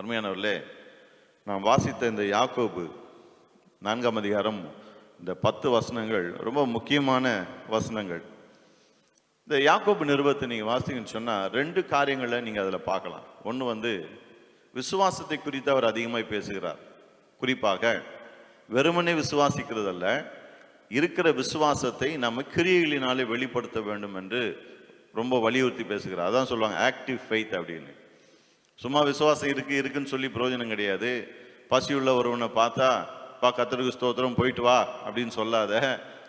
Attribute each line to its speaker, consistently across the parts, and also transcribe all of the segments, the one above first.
Speaker 1: அருமையானவர்களே நாம் வாசித்த இந்த யாக்கோபு நான்காம் அதிகாரம் இந்த பத்து வசனங்கள் ரொம்ப முக்கியமான வசனங்கள் இந்த யாக்கோபு நிருபத்தை நீங்கள் வாசிங்கன்னு சொன்னால் ரெண்டு காரியங்களை நீங்கள் அதில் பார்க்கலாம் ஒன்று வந்து விசுவாசத்தை குறித்து அவர் அதிகமாக பேசுகிறார் குறிப்பாக வெறுமனே விசுவாசிக்கிறதல்ல இருக்கிற விசுவாசத்தை நம்ம கிரியைகளினாலே வெளிப்படுத்த வேண்டும் என்று ரொம்ப வலியுறுத்தி பேசுகிறார் அதான் சொல்லுவாங்க ஆக்டிவ் ஃபெய்த் அப்படின்னு சும்மா விசுவாசம் இருக்குது இருக்குன்னு சொல்லி பிரயோஜனம் கிடையாது பசியுள்ள ஒருவனை பார்த்தா பா கத்தருக்கு ஸ்தோத்திரம் போயிட்டு வா அப்படின்னு சொல்லாத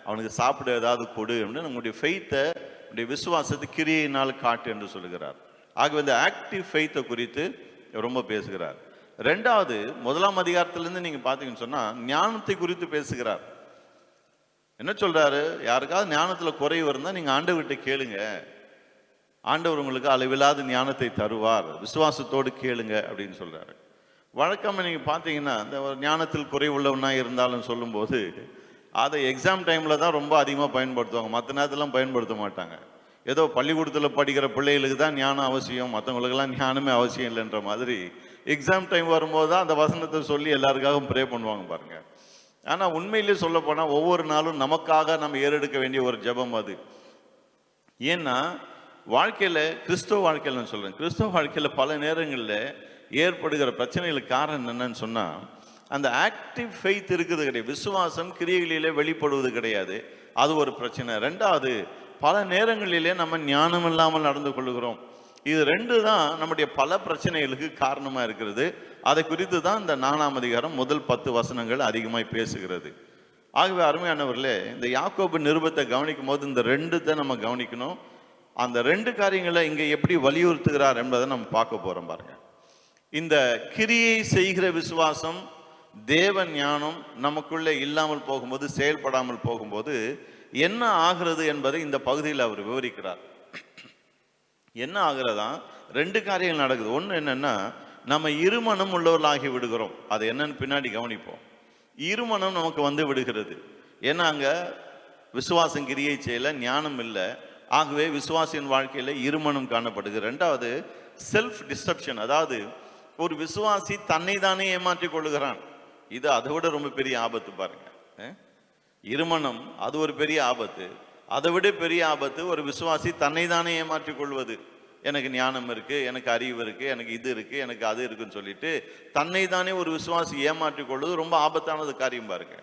Speaker 1: அவனுக்கு சாப்பிட ஏதாவது கொடு அப்படின்னு நம்முடைய ஃபெய்த்தை நம்முடைய விசுவாசத்தை கிரியினால் காட்டு என்று சொல்லுகிறார் ஆகவே இந்த ஆக்டிவ் ஃபெய்த்தை குறித்து ரொம்ப பேசுகிறார் ரெண்டாவது முதலாம் அதிகாரத்திலேருந்து நீங்கள் பார்த்தீங்கன்னு சொன்னால் ஞானத்தை குறித்து பேசுகிறார் என்ன சொல்கிறாரு யாருக்காவது ஞானத்தில் குறைவு இருந்தால் நீங்கள் ஆண்டவர்கிட்ட கேளுங்க ஆண்டவர் உங்களுக்கு அளவில்லாத ஞானத்தை தருவார் விசுவாசத்தோடு கேளுங்க அப்படின்னு சொல்கிறாரு வழக்கம் நீங்கள் பார்த்தீங்கன்னா இந்த ஒரு ஞானத்தில் குறைவுள்ளவனாக இருந்தாலும் சொல்லும்போது அதை எக்ஸாம் டைமில் தான் ரொம்ப அதிகமாக பயன்படுத்துவாங்க மற்ற நேரத்திலாம் பயன்படுத்த மாட்டாங்க ஏதோ பள்ளிக்கூடத்தில் படிக்கிற பிள்ளைகளுக்கு தான் ஞானம் அவசியம் மற்றவங்களுக்கெல்லாம் ஞானமே அவசியம் இல்லைன்ற மாதிரி எக்ஸாம் டைம் வரும்போது தான் அந்த வசனத்தை சொல்லி எல்லாருக்காகவும் ப்ரே பண்ணுவாங்க பாருங்கள் ஆனால் உண்மையிலே சொல்லப்போனால் ஒவ்வொரு நாளும் நமக்காக நம்ம ஏறெடுக்க வேண்டிய ஒரு ஜபம் அது ஏன்னா வாழ்க்கையில் கிறிஸ்தவ வாழ்க்கையில் நான் சொல்கிறேன் கிறிஸ்தவ வாழ்க்கையில் பல நேரங்களில் ஏற்படுகிற பிரச்சனைகளுக்கு காரணம் என்னன்னு சொன்னால் அந்த ஆக்டிவ் ஃபெய்த் இருக்கிறது கிடையாது விசுவாசம் கிரியைகளிலே வெளிப்படுவது கிடையாது அது ஒரு பிரச்சனை ரெண்டாவது பல நேரங்களிலே நம்ம ஞானம் இல்லாமல் நடந்து கொள்கிறோம் இது ரெண்டு தான் நம்முடைய பல பிரச்சனைகளுக்கு காரணமாக இருக்கிறது அதை குறித்து தான் இந்த நாலாம் அதிகாரம் முதல் பத்து வசனங்கள் அதிகமாக பேசுகிறது ஆகவே அருமையானவர்களே இந்த யாக்கோபு நிருபத்தை கவனிக்கும் போது இந்த ரெண்டுத்தை நம்ம கவனிக்கணும் அந்த ரெண்டு காரியங்களை இங்கே எப்படி வலியுறுத்துகிறார் என்பதை நம்ம பார்க்க போகிறோம் பாருங்க இந்த கிரியை செய்கிற விசுவாசம் தேவ ஞானம் நமக்குள்ளே இல்லாமல் போகும்போது செயல்படாமல் போகும்போது என்ன ஆகிறது என்பதை இந்த பகுதியில் அவர் விவரிக்கிறார் என்ன ஆகிறதா ரெண்டு காரியங்கள் நடக்குது ஒன்று என்னென்னா நம்ம இருமனம் உள்ளவர்களாகி விடுகிறோம் அது என்னன்னு பின்னாடி கவனிப்போம் இருமனம் நமக்கு வந்து விடுகிறது ஏன்னா அங்கே விசுவாசம் கிரியை செய்யலை ஞானம் இல்லை ஆகவே விசுவாசியின் வாழ்க்கையில் இருமனம் காணப்படுது ரெண்டாவது செல்ஃப் டிஸ்டப்ஷன் அதாவது ஒரு விசுவாசி தன்னை தானே ஏமாற்றிக் கொள்ளுகிறான் இது அதை விட ரொம்ப பெரிய ஆபத்து பாருங்க இருமணம் அது ஒரு பெரிய ஆபத்து அதை விட பெரிய ஆபத்து ஒரு விசுவாசி தன்னை தானே ஏமாற்றிக் கொள்வது எனக்கு ஞானம் இருக்கு எனக்கு அறிவு இருக்கு எனக்கு இது இருக்கு எனக்கு அது இருக்குன்னு சொல்லிட்டு தன்னை தானே ஒரு விசுவாசி ஏமாற்றிக் கொள்வது ரொம்ப ஆபத்தானது காரியம் பாருங்க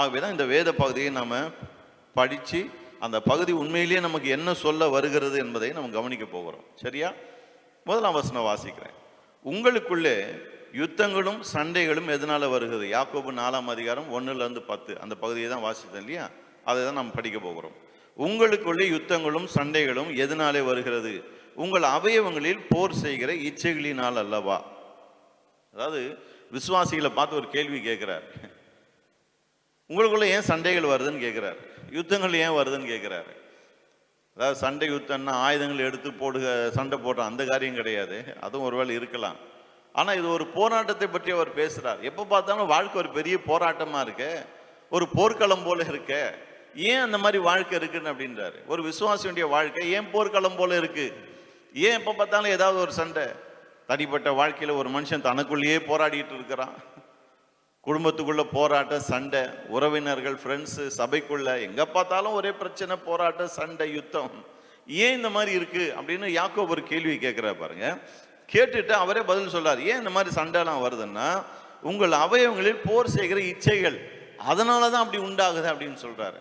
Speaker 1: ஆகவே தான் இந்த வேத பகுதியை நாம் படித்து அந்த பகுதி உண்மையிலேயே நமக்கு என்ன சொல்ல வருகிறது என்பதை நம்ம கவனிக்க போகிறோம் சரியா முதலாம் வசனம் வாசிக்கிறேன் உங்களுக்குள்ளே யுத்தங்களும் சண்டைகளும் எதனால் வருகிறது யாக்கோபு நாலாம் அதிகாரம் ஒன்றுலேருந்து பத்து அந்த பகுதியை தான் வாசித்தேன் இல்லையா அதை தான் நம்ம படிக்க போகிறோம் உங்களுக்குள்ளே யுத்தங்களும் சண்டைகளும் எதனாலே வருகிறது உங்கள் அவயவங்களில் போர் செய்கிற இச்சைகளினால் அல்லவா அதாவது விசுவாசிகளை பார்த்து ஒரு கேள்வி கேட்குறார் உங்களுக்குள்ளே ஏன் சண்டைகள் வருதுன்னு கேட்குறாரு யுத்தங்கள் ஏன் வருதுன்னு கேட்குறாரு அதாவது சண்டை யுத்தம்னா ஆயுதங்கள் எடுத்து போடுக சண்டை போடுறோம் அந்த காரியம் கிடையாது அதுவும் ஒருவேளை இருக்கலாம் ஆனால் இது ஒரு போராட்டத்தை பற்றி அவர் பேசுகிறார் எப்போ பார்த்தாலும் வாழ்க்கை ஒரு பெரிய போராட்டமாக இருக்கு ஒரு போர்க்களம் போல இருக்க ஏன் அந்த மாதிரி வாழ்க்கை இருக்குன்னு அப்படின்றாரு ஒரு விசுவாசியுடைய வாழ்க்கை ஏன் போர்க்களம் போல இருக்கு ஏன் எப்போ பார்த்தாலும் ஏதாவது ஒரு சண்டை தனிப்பட்ட வாழ்க்கையில் ஒரு மனுஷன் தனக்குள்ளேயே போராடிட்டு இருக்கிறான் குடும்பத்துக்குள்ளே போராட்டம் சண்டை உறவினர்கள் ஃப்ரெண்ட்ஸு சபைக்குள்ளே எங்கே பார்த்தாலும் ஒரே பிரச்சனை போராட்டம் சண்டை யுத்தம் ஏன் இந்த மாதிரி இருக்குது அப்படின்னு யாக்கோ ஒரு கேள்வி கேட்குறா பாருங்க கேட்டுட்டு அவரே பதில் சொல்கிறார் ஏன் இந்த மாதிரி சண்டைலாம் வருதுன்னா உங்கள் அவயவங்களில் போர் செய்கிற இச்சைகள் அதனால தான் அப்படி உண்டாகுது அப்படின்னு சொல்கிறாரு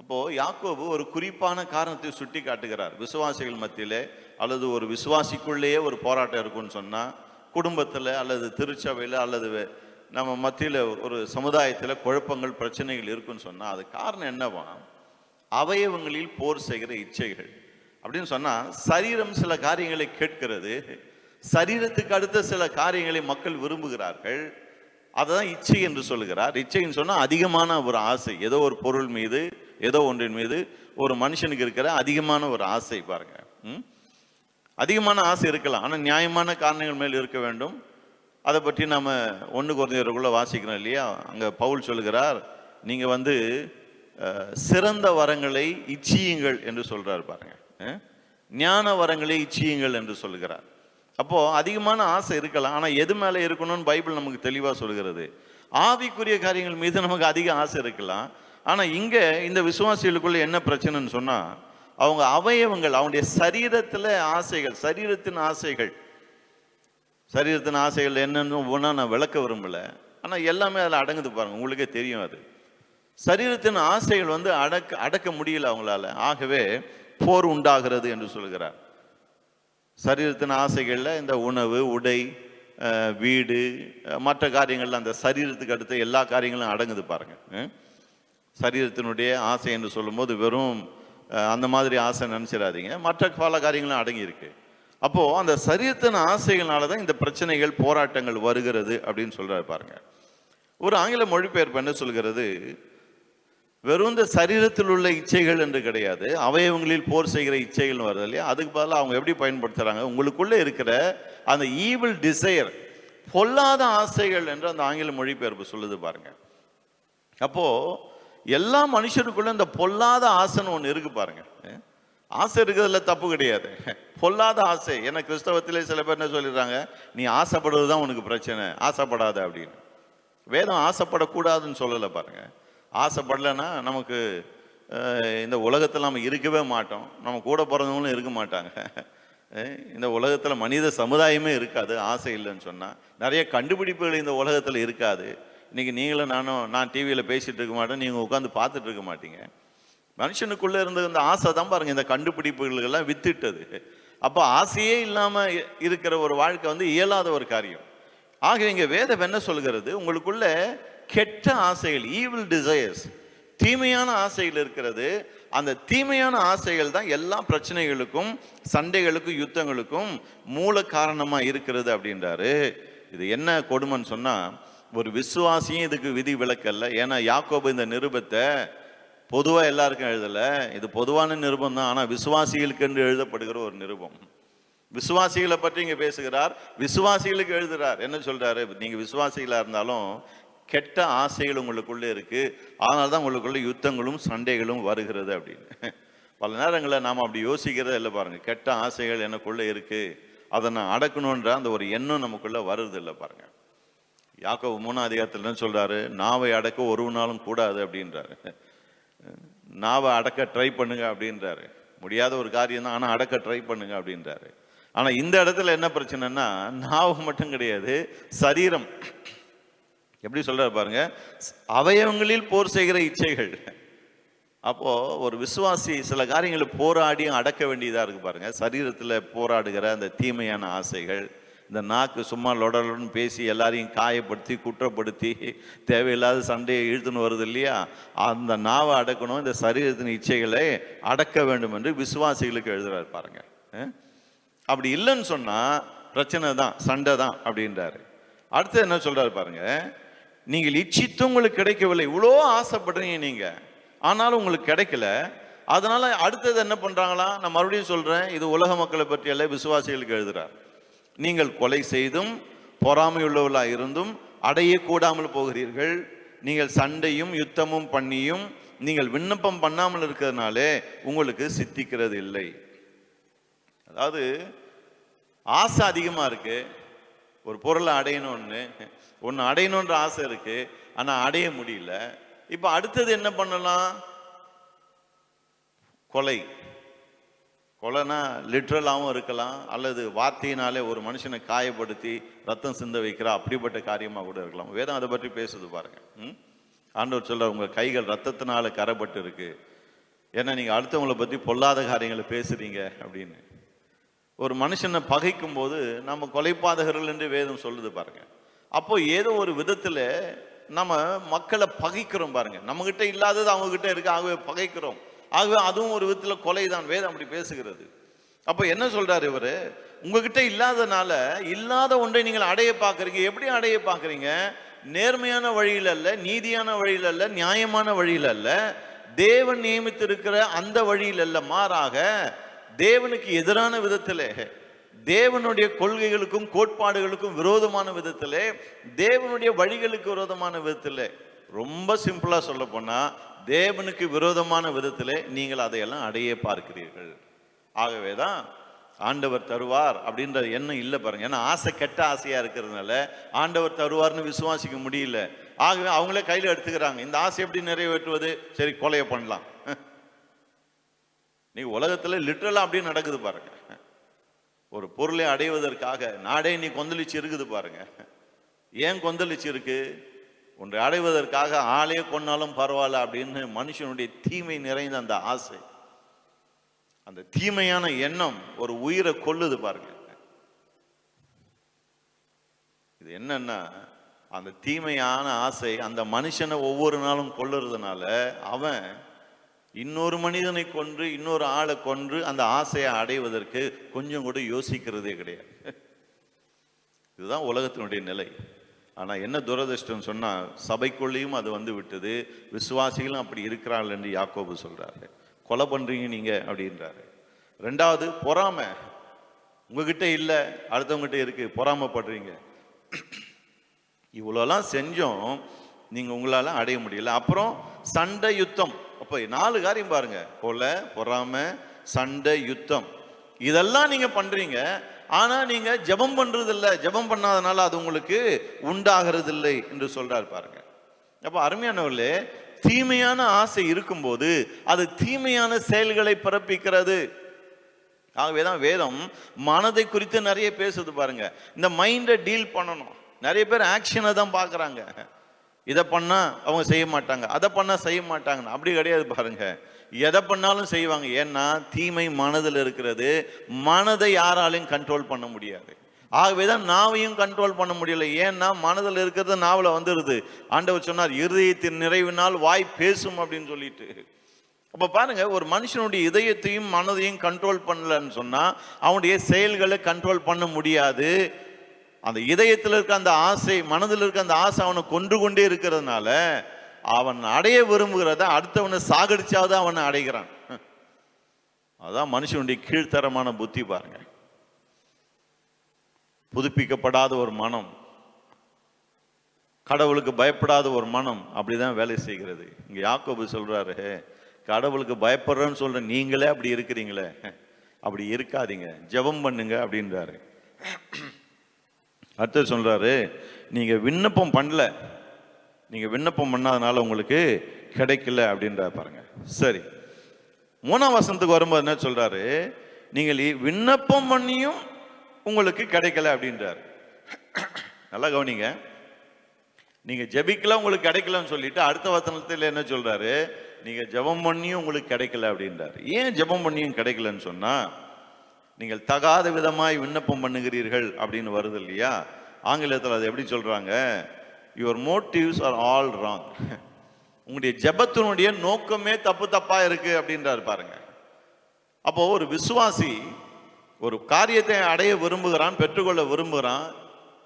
Speaker 1: அப்போது யாக்கோபு ஒரு குறிப்பான காரணத்தை சுட்டி காட்டுகிறார் விசுவாசிகள் மத்தியிலே அல்லது ஒரு விசுவாசிக்குள்ளேயே ஒரு போராட்டம் இருக்குன்னு சொன்னால் குடும்பத்தில் அல்லது திருச்சபையில் அல்லது நம்ம மத்தியில் ஒரு சமுதாயத்தில் குழப்பங்கள் பிரச்சனைகள் இருக்குன்னு சொன்னால் அது காரணம் என்னவா அவயவங்களில் போர் செய்கிற இச்சைகள் அப்படின்னு சொன்னால் சரீரம் சில காரியங்களை கேட்கிறது சரீரத்துக்கு அடுத்த சில காரியங்களை மக்கள் விரும்புகிறார்கள் அதுதான் இச்சை என்று சொல்லுகிறார் இச்சைன்னு சொன்னால் அதிகமான ஒரு ஆசை ஏதோ ஒரு பொருள் மீது ஏதோ ஒன்றின் மீது ஒரு மனுஷனுக்கு இருக்கிற அதிகமான ஒரு ஆசை பாருங்க அதிகமான ஆசை இருக்கலாம் ஆனால் நியாயமான காரணங்கள் மேல் இருக்க வேண்டும் அதை பற்றி நாம் ஒன்று குறைஞ்சவருக்குள்ளே வாசிக்கிறோம் இல்லையா அங்கே பவுல் சொல்லுகிறார் நீங்கள் வந்து சிறந்த வரங்களை இச்சியுங்கள் என்று சொல்கிறார் பாருங்கள் ஞான வரங்களை இச்சியுங்கள் என்று சொல்கிறார் அப்போது அதிகமான ஆசை இருக்கலாம் ஆனால் எது மேலே இருக்கணும்னு பைபிள் நமக்கு தெளிவாக சொல்கிறது ஆவிக்குரிய காரியங்கள் மீது நமக்கு அதிக ஆசை இருக்கலாம் ஆனால் இங்கே இந்த விசுவாசிகளுக்குள்ளே என்ன பிரச்சனைன்னு சொன்னால் அவங்க அவயவங்கள் அவனுடைய சரீரத்தில் ஆசைகள் சரீரத்தின் ஆசைகள் சரீரத்தின் ஆசைகள் என்னென்னு ஒன்றா நான் விளக்க விரும்பலை ஆனால் எல்லாமே அதில் அடங்குது பாருங்கள் உங்களுக்கே தெரியும் அது சரீரத்தின் ஆசைகள் வந்து அடக்க அடக்க முடியல அவங்களால ஆகவே போர் உண்டாகிறது என்று சொல்கிறார் சரீரத்தின் ஆசைகளில் இந்த உணவு உடை வீடு மற்ற காரியங்களில் அந்த சரீரத்துக்கு அடுத்த எல்லா காரியங்களும் அடங்குது பாருங்கள் சரீரத்தினுடைய ஆசை என்று சொல்லும்போது வெறும் அந்த மாதிரி ஆசை நினச்சிடாதீங்க மற்ற பல காரியங்களும் அடங்கியிருக்கு அப்போது அந்த சரீரத்தின் ஆசைகளால தான் இந்த பிரச்சனைகள் போராட்டங்கள் வருகிறது அப்படின்னு சொல்கிறாரு பாருங்க ஒரு ஆங்கில மொழிபெயர்ப்பு என்ன சொல்கிறது வெறும் இந்த சரீரத்தில் உள்ள இச்சைகள் என்று கிடையாது அவயவங்களில் போர் செய்கிற இச்சைகள் வருது இல்லையா அதுக்கு பதிலாக அவங்க எப்படி பயன்படுத்துகிறாங்க உங்களுக்குள்ளே இருக்கிற அந்த ஈவில் டிசையர் பொல்லாத ஆசைகள் என்று அந்த ஆங்கில மொழிபெயர்ப்பு சொல்லுது பாருங்க அப்போது எல்லா மனுஷனுக்குள்ளே இந்த பொல்லாத ஆசைன்னு ஒன்று இருக்குது பாருங்கள் ஆசை இருக்கிறதுல தப்பு கிடையாது பொல்லாத ஆசை ஏன்னா கிறிஸ்தவத்திலே சில பேர் என்ன சொல்லிடுறாங்க நீ ஆசைப்படுறது தான் உனக்கு பிரச்சனை ஆசைப்படாத அப்படின்னு வேதம் ஆசைப்படக்கூடாதுன்னு சொல்லலை பாருங்கள் ஆசைப்படலைன்னா நமக்கு இந்த உலகத்தில் நம்ம இருக்கவே மாட்டோம் நம்ம கூட பிறந்தவங்களும் இருக்க மாட்டாங்க இந்த உலகத்தில் மனித சமுதாயமே இருக்காது ஆசை இல்லைன்னு சொன்னால் நிறைய கண்டுபிடிப்புகள் இந்த உலகத்தில் இருக்காது இன்றைக்கி நீங்களும் நானும் நான் டிவியில் பேசிகிட்டு இருக்க மாட்டேன் நீங்கள் உட்காந்து பார்த்துட்டு இருக்க மாட்டீங்க மனுஷனுக்குள்ளே இருந்த இந்த ஆசை தான் பாருங்கள் இந்த கண்டுபிடிப்புகளுக்கெல்லாம் வித்துட்டது அப்போ ஆசையே இல்லாமல் இருக்கிற ஒரு வாழ்க்கை வந்து இயலாத ஒரு காரியம் ஆக இங்கே வேதம் என்ன சொல்கிறது உங்களுக்குள்ள கெட்ட ஆசைகள் ஈவில் டிசையர்ஸ் தீமையான ஆசைகள் இருக்கிறது அந்த தீமையான ஆசைகள் தான் எல்லா பிரச்சனைகளுக்கும் சண்டைகளுக்கும் யுத்தங்களுக்கும் மூல காரணமாக இருக்கிறது அப்படின்றாரு இது என்ன கொடுமைன்னு சொன்னால் ஒரு விசுவாசியும் இதுக்கு விதி விளக்கல்ல ஏன்னா யாக்கோபு இந்த நிருபத்தை பொதுவாக எல்லாருக்கும் எழுதலை இது பொதுவான நிருபம் தான் ஆனால் விசுவாசிகளுக்கு என்று எழுதப்படுகிற ஒரு நிருபம் விசுவாசிகளை பற்றி இங்கே பேசுகிறார் விசுவாசிகளுக்கு எழுதுகிறார் என்ன சொல்கிறாரு நீங்கள் விசுவாசிகளாக இருந்தாலும் கெட்ட ஆசைகள் உங்களுக்குள்ளே இருக்குது அதனால தான் உங்களுக்குள்ளே யுத்தங்களும் சண்டைகளும் வருகிறது அப்படின்னு பல நேரங்களில் நாம் அப்படி யோசிக்கிறதே இல்லை பாருங்கள் கெட்ட ஆசைகள் எனக்குள்ளே இருக்குது அதை நான் அடக்கணுன்ற அந்த ஒரு எண்ணம் நமக்குள்ளே வருது இல்லை பாருங்கள் யாக்கோ மூணாம் அதிகாரத்தில் என்ன சொல்கிறாரு நாவை அடக்க ஒரு நாளும் கூடாது அப்படின்றாரு நாவை அடக்க ட்ரை பண்ணுங்க அப்படின்றாரு முடியாத ஒரு காரியம் தான் ஆனால் அடக்க ட்ரை பண்ணுங்க அப்படின்றாரு ஆனால் இந்த இடத்துல என்ன பிரச்சனைனா நாவு மட்டும் கிடையாது சரீரம் எப்படி சொல்கிறார் பாருங்க அவயவங்களில் போர் செய்கிற இச்சைகள் அப்போது ஒரு விசுவாசி சில காரியங்களை போராடியும் அடக்க வேண்டியதாக இருக்குது பாருங்கள் சரீரத்தில் போராடுகிற அந்த தீமையான ஆசைகள் இந்த நாக்கு சும்மா லொடலுன்னு பேசி எல்லாரையும் காயப்படுத்தி குற்றப்படுத்தி தேவையில்லாத சண்டையை இழுத்துன்னு வருது இல்லையா அந்த நாவை அடக்கணும் இந்த சரீரத்தின் இச்சைகளை அடக்க வேண்டும் என்று விசுவாசிகளுக்கு எழுதுறாரு பாருங்க அப்படி இல்லைன்னு சொன்னால் பிரச்சனை தான் சண்டை தான் அப்படின்றாரு அடுத்து என்ன சொல்கிறாரு பாருங்க நீங்கள் இச்சித்து உங்களுக்கு கிடைக்கவில்லை இவ்வளோ ஆசைப்படுறீங்க நீங்கள் ஆனாலும் உங்களுக்கு கிடைக்கல அதனால் அடுத்தது என்ன பண்ணுறாங்களா நான் மறுபடியும் சொல்கிறேன் இது உலக மக்களை பற்றியல்ல விசுவாசிகளுக்கு எழுதுகிறார் நீங்கள் கொலை செய்தும் பொறாமையுள்ளவர்களாக இருந்தும் அடையக்கூடாமல் போகிறீர்கள் நீங்கள் சண்டையும் யுத்தமும் பண்ணியும் நீங்கள் விண்ணப்பம் பண்ணாமல் இருக்கிறதுனாலே உங்களுக்கு சித்திக்கிறது இல்லை அதாவது ஆசை அதிகமாக இருக்கு ஒரு பொருளை அடையணும்னு ஒன்று அடையணுன்ற ஆசை இருக்கு ஆனால் அடைய முடியல இப்போ அடுத்தது என்ன பண்ணலாம் கொலை கொலைனா லிட்ரலாகவும் இருக்கலாம் அல்லது வார்த்தையினாலே ஒரு மனுஷனை காயப்படுத்தி ரத்தம் சிந்த வைக்கிறா அப்படிப்பட்ட காரியமாக கூட இருக்கலாம் வேதம் அதை பற்றி பேசுது பாருங்கள் ம் ஆண்டவர் சொல்ல உங்கள் கைகள் ரத்தத்தினால கரப்பட்டு இருக்குது ஏன்னா நீங்கள் அடுத்தவங்களை பற்றி பொல்லாத காரியங்களை பேசுகிறீங்க அப்படின்னு ஒரு மனுஷனை பகைக்கும் போது நம்ம கொலைப்பாதகர்கள் என்று வேதம் சொல்லுது பாருங்கள் அப்போ ஏதோ ஒரு விதத்தில் நம்ம மக்களை பகைக்கிறோம் பாருங்கள் நம்மக்கிட்ட இல்லாதது அவங்கக்கிட்ட இருக்க ஆகவே பகைக்கிறோம் ஆகவே அதுவும் ஒரு விதத்தில் கொலை தான் வேதம் அப்படி பேசுகிறது அப்போ என்ன சொல்கிறார் இவர் உங்ககிட்ட இல்லாதனால இல்லாத ஒன்றை நீங்கள் அடைய பார்க்குறீங்க எப்படி அடைய பார்க்குறீங்க நேர்மையான வழியில் அல்ல நீதியான வழியில் அல்ல நியாயமான வழியில் அல்ல தேவன் நியமித்திருக்கிற அந்த வழியில் அல்ல மாறாக தேவனுக்கு எதிரான விதத்திலே தேவனுடைய கொள்கைகளுக்கும் கோட்பாடுகளுக்கும் விரோதமான விதத்திலே தேவனுடைய வழிகளுக்கு விரோதமான விதத்திலே ரொம்ப சிம்பிளாக சொல்ல போனால் தேவனுக்கு விரோதமான விதத்தில் நீங்கள் அதையெல்லாம் அடைய பார்க்கிறீர்கள் ஆகவே தான் ஆண்டவர் தருவார் அப்படின்ற எண்ணம் இல்லை பாருங்க ஏன்னா ஆசை கெட்ட ஆசையாக இருக்கிறதுனால ஆண்டவர் தருவார்னு விசுவாசிக்க முடியல ஆகவே அவங்களே கையில் எடுத்துக்கிறாங்க இந்த ஆசை எப்படி நிறைவேற்றுவது சரி கொலையை பண்ணலாம் நீ உலகத்தில் லிட்ரலாக அப்படியே நடக்குது பாருங்க ஒரு பொருளை அடைவதற்காக நாடே நீ கொந்தளிச்சு இருக்குது பாருங்க ஏன் கொந்தளிச்சு இருக்குது ஒன்று அடைவதற்காக ஆளே கொன்னாலும் பரவாயில்ல அப்படின்னு மனுஷனுடைய தீமை நிறைந்த அந்த ஆசை அந்த தீமையான எண்ணம் ஒரு உயிரை கொல்லுது பாருங்க இது என்னன்னா அந்த தீமையான ஆசை அந்த மனுஷனை ஒவ்வொரு நாளும் கொல்லுறதுனால அவன் இன்னொரு மனிதனை கொன்று இன்னொரு ஆளை கொன்று அந்த ஆசையை அடைவதற்கு கொஞ்சம் கூட யோசிக்கிறதே கிடையாது இதுதான் உலகத்தினுடைய நிலை ஆனால் என்ன துரதிருஷ்டம் சொன்னால் சபைக்குள்ளேயும் அது வந்து விட்டது விசுவாசிகளும் அப்படி இருக்கிறாள் என்று யாக்கோபு சொல்கிறாரு கொலை பண்ணுறீங்க நீங்கள் அப்படின்றாரு ரெண்டாவது பொறாமை உங்ககிட்ட இல்லை அடுத்தவங்ககிட்ட இருக்குது பொறாமப்படுறீங்க இவ்வளோலாம் செஞ்சோம் நீங்கள் உங்களால் அடைய முடியல அப்புறம் சண்டை யுத்தம் அப்போ நாலு காரியம் பாருங்கள் கொலை பொறாமை சண்டை யுத்தம் இதெல்லாம் நீங்கள் பண்ணுறீங்க ஆனால் நீங்கள் ஜபம் பண்ணுறதில்ல ஜபம் பண்ணாதனால அது உங்களுக்கு உண்டாகிறதில்லை என்று சொல்கிறார் பாருங்க அப்போ அருமையானவர்களே தீமையான ஆசை இருக்கும்போது அது தீமையான செயல்களை பிறப்பிக்கிறது ஆகவே தான் வேதம் மனதை குறித்து நிறைய பேசுது பாருங்க இந்த மைண்டை டீல் பண்ணணும் நிறைய பேர் ஆக்ஷனை தான் பார்க்குறாங்க இதை பண்ணால் அவங்க செய்ய மாட்டாங்க அதை பண்ணால் செய்ய மாட்டாங்கன்னு அப்படி கிடையாது பாருங்கள் எதை பண்ணாலும் செய்வாங்க ஏன்னா தீமை மனதில் இருக்கிறது மனதை யாராலையும் கண்ட்ரோல் பண்ண முடியாது ஆகவே தான் நாவையும் கண்ட்ரோல் பண்ண முடியல ஏன்னா மனதில் இருக்கிறது நாவில் வந்துடுது ஆண்டவர் சொன்னார் இருதயத்தின் நிறைவினால் வாய் பேசும் அப்படின்னு சொல்லிட்டு அப்போ பாருங்க ஒரு மனுஷனுடைய இதயத்தையும் மனதையும் கண்ட்ரோல் பண்ணலன்னு சொன்னால் அவனுடைய செயல்களை கண்ட்ரோல் பண்ண முடியாது அந்த இதயத்தில் இருக்க அந்த ஆசை மனதில் இருக்க அந்த ஆசை அவனை கொண்டு கொண்டே இருக்கிறதுனால அவன் அடைய விரும்புகிறத அடுத்தவனை சாகடிச்சாவது அவனை அடைகிறான் அதான் மனுஷனுடைய கீழ்த்தரமான புத்தி பாருங்க புதுப்பிக்கப்படாத ஒரு மனம் கடவுளுக்கு பயப்படாத ஒரு மனம் அப்படிதான் வேலை செய்கிறது இங்க யாக்கோபு சொல்றாரு கடவுளுக்கு பயப்படுறேன்னு சொல்ற நீங்களே அப்படி இருக்கிறீங்களே அப்படி இருக்காதீங்க ஜெபம் பண்ணுங்க அப்படின்றாரு அடுத்தது சொல்றாரு நீங்க விண்ணப்பம் பண்ணல நீங்கள் விண்ணப்பம் பண்ணாதனால உங்களுக்கு கிடைக்கல அப்படின்ற பாருங்க சரி மூணாம் வசனத்துக்கு வரும்போது என்ன சொல்கிறாரு நீங்கள் விண்ணப்பம் பண்ணியும் உங்களுக்கு கிடைக்கல அப்படின்றார் நல்லா கவனிங்க நீங்கள் ஜபிக்கல உங்களுக்கு கிடைக்கலன்னு சொல்லிட்டு அடுத்த வசனத்தில் என்ன சொல்கிறாரு நீங்கள் ஜபம் பண்ணியும் உங்களுக்கு கிடைக்கல அப்படின்றார் ஏன் ஜபம் பண்ணியும் கிடைக்கலன்னு சொன்னால் நீங்கள் தகாத விதமாய் விண்ணப்பம் பண்ணுகிறீர்கள் அப்படின்னு வருது இல்லையா ஆங்கிலத்தில் அது எப்படி சொல்கிறாங்க your motives are all wrong உங்களுடைய ஜபத்தினுடைய நோக்கமே தப்பு தப்பாக இருக்குது அப்படின்றாரு பாருங்க அப்போ ஒரு விசுவாசி ஒரு காரியத்தை அடைய விரும்புகிறான் பெற்றுக்கொள்ள விரும்புகிறான்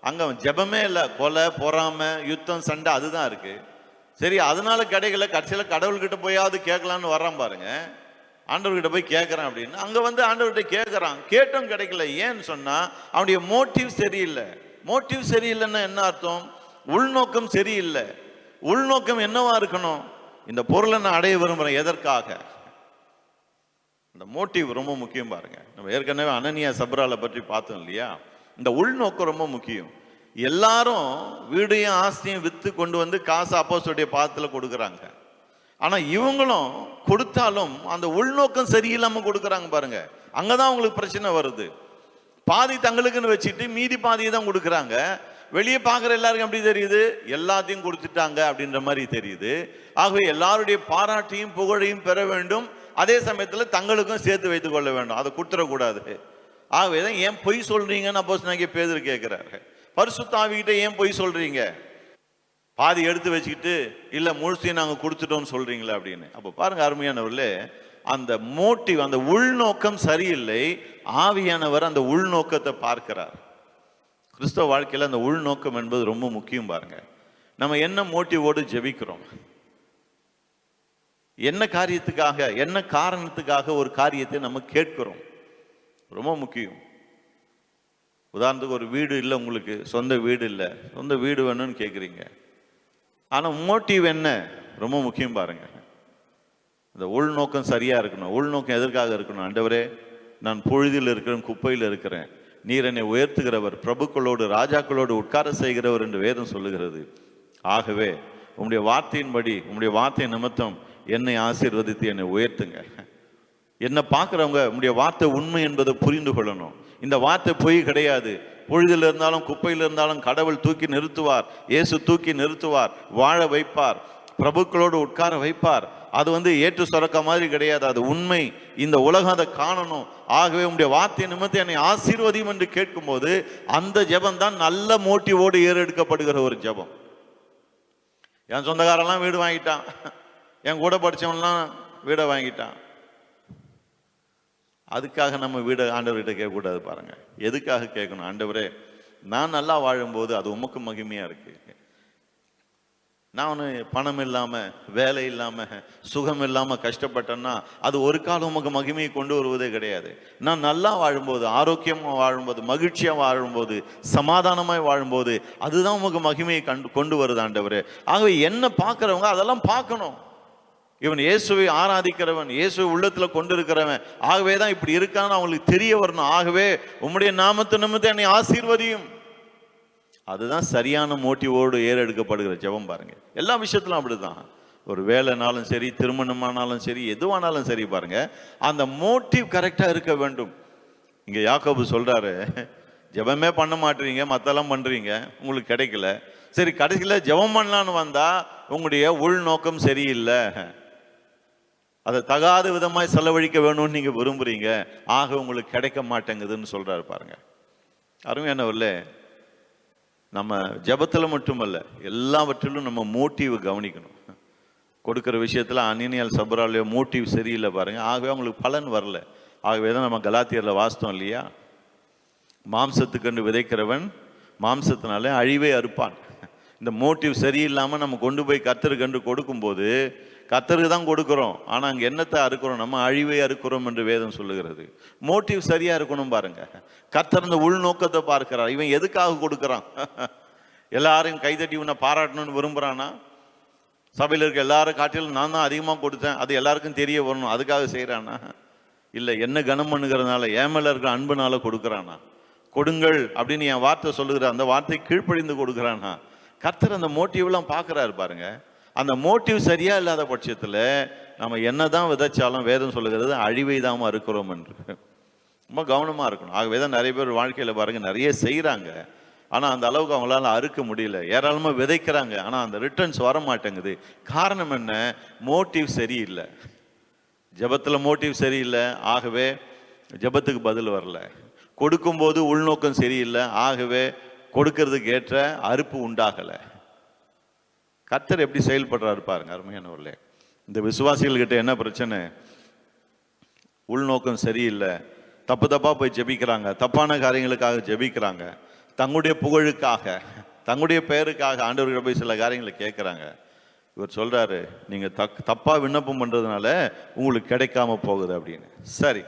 Speaker 1: அங்கே அவன் ஜபமே இல்லை கொலை பொறாம யுத்தம் சண்டை அதுதான் இருக்குது சரி அதனால கிடைக்கல கடைசியில் கடவுள்கிட்ட போயாவது கேட்கலான்னு வர்றான் பாருங்க ஆண்டவர்கிட்ட போய் கேட்குறான் அப்படின்னு அங்கே வந்து ஆண்டவர்கிட்ட கேட்குறான் கேட்டும் கிடைக்கல ஏன்னு சொன்னால் அவனுடைய மோட்டிவ் சரியில்லை மோட்டிவ் சரியில்லைன்னா என்ன அர்த்தம் உள்நோக்கம் சரியில்லை உள்நோக்கம் என்னவா இருக்கணும் இந்த பொருளை நான் அடைய விரும்புகிறேன் எதற்காக இந்த மோட்டிவ் ரொம்ப முக்கியம் பாருங்க நம்ம ஏற்கனவே அனனியா சப்ராலை பற்றி பார்த்தோம் இல்லையா இந்த உள்நோக்கம் ரொம்ப முக்கியம் எல்லாரும் வீடையும் ஆஸ்தியும் விற்று கொண்டு வந்து காசு அப்போசோடைய பாதத்தில் கொடுக்குறாங்க ஆனால் இவங்களும் கொடுத்தாலும் அந்த உள்நோக்கம் சரியில்லாமல் கொடுக்குறாங்க பாருங்க அங்கே தான் அவங்களுக்கு பிரச்சனை வருது பாதி தங்களுக்குன்னு வச்சுட்டு மீதி பாதியை தான் கொடுக்குறாங்க வெளியே பார்க்குற எல்லாருக்கும் எப்படி தெரியுது எல்லாத்தையும் கொடுத்துட்டாங்க அப்படின்ற மாதிரி தெரியுது ஆகவே எல்லாருடைய பாராட்டையும் புகழையும் பெற வேண்டும் அதே சமயத்தில் தங்களுக்கும் சேர்த்து வைத்து கொள்ள வேண்டும் அதை கொடுத்துடக்கூடாது ஆகவே தான் ஏன் பொய் சொல்கிறீங்கன்னு அப்போ நாங்கள் பேதர் கேட்குறாரு பரிசுத்தாவிக்கிட்ட ஏன் பொய் சொல்கிறீங்க பாதி எடுத்து வச்சுக்கிட்டு இல்லை முழுசையும் நாங்கள் கொடுத்துட்டோம்னு சொல்கிறீங்களே அப்படின்னு அப்போ பாருங்கள் அருமையானவர்களே அந்த மோட்டிவ் அந்த உள்நோக்கம் சரியில்லை ஆவியானவர் அந்த உள்நோக்கத்தை பார்க்கிறார் கிறிஸ்தவ வாழ்க்கையில் அந்த உள்நோக்கம் என்பது ரொம்ப முக்கியம் பாருங்க நம்ம என்ன மோட்டிவோடு ஜெபிக்கிறோம் என்ன காரியத்துக்காக என்ன காரணத்துக்காக ஒரு காரியத்தை நம்ம கேட்கிறோம் ரொம்ப முக்கியம் உதாரணத்துக்கு ஒரு வீடு இல்லை உங்களுக்கு சொந்த வீடு இல்லை சொந்த வீடு வேணும்னு கேட்குறீங்க ஆனால் மோட்டிவ் என்ன ரொம்ப முக்கியம் பாருங்க இந்த உள்நோக்கம் சரியாக இருக்கணும் உள்நோக்கம் எதற்காக இருக்கணும் அண்டவரே நான் பொழுதில் இருக்கிறேன் குப்பையில் இருக்கிறேன் நீர் என்னை உயர்த்துகிறவர் பிரபுக்களோடு ராஜாக்களோடு உட்கார செய்கிறவர் என்று வேதம் சொல்லுகிறது ஆகவே உம்முடைய வார்த்தையின்படி உம்முடைய வார்த்தை நிமித்தம் என்னை ஆசீர்வதித்து என்னை உயர்த்துங்க என்னை பார்க்குறவங்க உங்களுடைய வார்த்தை உண்மை என்பதை புரிந்து கொள்ளணும் இந்த வார்த்தை பொய் கிடையாது பொழுதில் இருந்தாலும் குப்பையில் இருந்தாலும் கடவுள் தூக்கி நிறுத்துவார் இயேசு தூக்கி நிறுத்துவார் வாழ வைப்பார் பிரபுக்களோடு உட்கார வைப்பார் அது வந்து ஏற்று சுரக்க மாதிரி கிடையாது அது உண்மை இந்த உலகம் அதை காணணும் ஆகவே உங்களுடைய வார்த்தை நிமித்தம் என்னை ஆசீர்வதியும் என்று கேட்கும்போது அந்த ஜபம் தான் நல்ல மோட்டிவோடு ஏறெடுக்கப்படுகிற ஒரு ஜபம் என் சொந்தக்காரெல்லாம் வீடு வாங்கிட்டான் என் கூட படித்தவன்லாம் வீடை வாங்கிட்டான் அதுக்காக நம்ம வீடை ஆண்டவர்கிட்ட கேட்கக்கூடாது பாருங்கள் எதுக்காக கேட்கணும் ஆண்டவரே நான் நல்லா வாழும்போது அது உமக்கு மகிமையாக இருக்குது நான் பணம் இல்லாமல் வேலை இல்லாமல் சுகம் இல்லாமல் கஷ்டப்பட்டேன்னா அது ஒரு காலம் உமக்கு மகிமையை கொண்டு வருவதே கிடையாது நான் நல்லா வாழும்போது ஆரோக்கியமாக வாழும்போது மகிழ்ச்சியாக வாழும்போது சமாதானமாக வாழும்போது அதுதான் உமக்கு மகிமையை கண்டு கொண்டு வருதாண்டவர் ஆகவே என்ன பார்க்குறவங்க அதெல்லாம் பார்க்கணும் இவன் இயேசுவை ஆராதிக்கிறவன் இயேசுவை உள்ளத்தில் கொண்டு இருக்கிறவன் ஆகவே தான் இப்படி இருக்கான்னு அவங்களுக்கு தெரிய வரணும் ஆகவே உம்முடைய நாமத்தை நிமித்தம் என்னை ஆசீர்வதியும் அதுதான் சரியான மோட்டிவோடு ஏறெடுக்கப்படுகிற ஜெபம் பாருங்கள் எல்லா விஷயத்திலும் அப்படி தான் ஒரு வேலைனாலும் சரி திருமணமானாலும் சரி எதுவானாலும் சரி பாருங்கள் அந்த மோட்டிவ் கரெக்டாக இருக்க வேண்டும் இங்கே யாக்கோபு சொல்கிறாரு ஜபமே பண்ண மாட்டீங்க மற்றெல்லாம் பண்ணுறீங்க உங்களுக்கு கிடைக்கல சரி கடைசியில் ஜெபம் பண்ணலான்னு வந்தால் உங்களுடைய உள்நோக்கம் சரியில்லை அதை தகாத விதமாய் செலவழிக்க வேணும்னு நீங்கள் விரும்புகிறீங்க ஆக உங்களுக்கு கிடைக்க மாட்டேங்குதுன்னு சொல்கிறாரு பாருங்கள் அருமையானவர்களே நம்ம ஜபத்தில் மட்டுமல்ல எல்லாவற்றிலும் நம்ம மோட்டிவ் கவனிக்கணும் கொடுக்குற விஷயத்தில் அனினியால் சபராலையோ மோட்டிவ் சரியில்லை பாருங்கள் ஆகவே அவங்களுக்கு பலன் வரல ஆகவே தான் நம்ம கலாத்தியரில் வாஸ்தோம் இல்லையா மாம்சத்துக்கண்டு விதைக்கிறவன் மாம்சத்தினாலே அழிவே அறுப்பான் இந்த மோட்டிவ் சரியில்லாமல் நம்ம கொண்டு போய் கத்தரு கண்டு கொடுக்கும்போது கத்தருக்கு தான் கொடுக்குறோம் ஆனால் அங்கே என்னத்தை அறுக்கிறோம் நம்ம அழிவை அறுக்கிறோம் என்று வேதம் சொல்லுகிறது மோட்டிவ் சரியாக இருக்கணும் பாருங்க கத்தர் இந்த உள்நோக்கத்தை பார்க்கிறார் இவன் எதுக்காக கொடுக்குறான் எல்லாரையும் கைதட்டி உன்னை பாராட்டணும்னு விரும்புகிறானா சபையில் இருக்க எல்லாரும் காட்டிலும் நான் தான் அதிகமாக கொடுத்தேன் அது எல்லாருக்கும் தெரிய வரணும் அதுக்காக செய்கிறானா இல்லை என்ன கனம் பண்ணுங்கிறதுனால ஏமல இருக்கிற அன்புனால கொடுக்குறானா கொடுங்கள் அப்படின்னு என் வார்த்தை சொல்லுகிற அந்த வார்த்தை கீழ்ப்பழிந்து கொடுக்குறானா கர்த்தர் அந்த மோட்டிவ்லாம் பார்க்குறாரு பாருங்கள் அந்த மோட்டிவ் சரியாக இல்லாத பட்சத்தில் நம்ம என்ன தான் விதைச்சாலும் வேதம் சொல்லுகிறது அழிவை தான் இருக்கிறோம் என்று ரொம்ப கவனமாக இருக்கணும் ஆகவே தான் நிறைய பேர் வாழ்க்கையில் பாருங்கள் நிறைய செய்கிறாங்க ஆனால் அந்த அளவுக்கு அவங்களால அறுக்க முடியல ஏராளமாக விதைக்கிறாங்க ஆனால் அந்த ரிட்டர்ன்ஸ் வர மாட்டேங்குது காரணம் என்ன மோட்டிவ் சரியில்லை ஜபத்தில் மோட்டிவ் சரியில்லை ஆகவே ஜபத்துக்கு பதில் வரல கொடுக்கும்போது உள்நோக்கம் சரியில்லை ஆகவே கொடுக்கறதுக்கு ஏற்ற அறுப்பு உண்டாகலை கத்தர் எப்படி செயல்படுறாரு பாருங்க அருமையானவர்களே இந்த விசுவாசிகள்கிட்ட என்ன பிரச்சனை உள்நோக்கம் சரியில்லை தப்பு தப்பாக போய் ஜெபிக்கிறாங்க தப்பான காரியங்களுக்காக ஜெபிக்கிறாங்க தங்களுடைய புகழுக்காக தங்களுடைய பெயருக்காக ஆண்டவர்கிட்ட போய் சில காரியங்களை கேட்குறாங்க இவர் சொல்கிறாரு நீங்கள் தக் தப்பாக விண்ணப்பம் பண்ணுறதுனால உங்களுக்கு கிடைக்காம போகுது அப்படின்னு சரி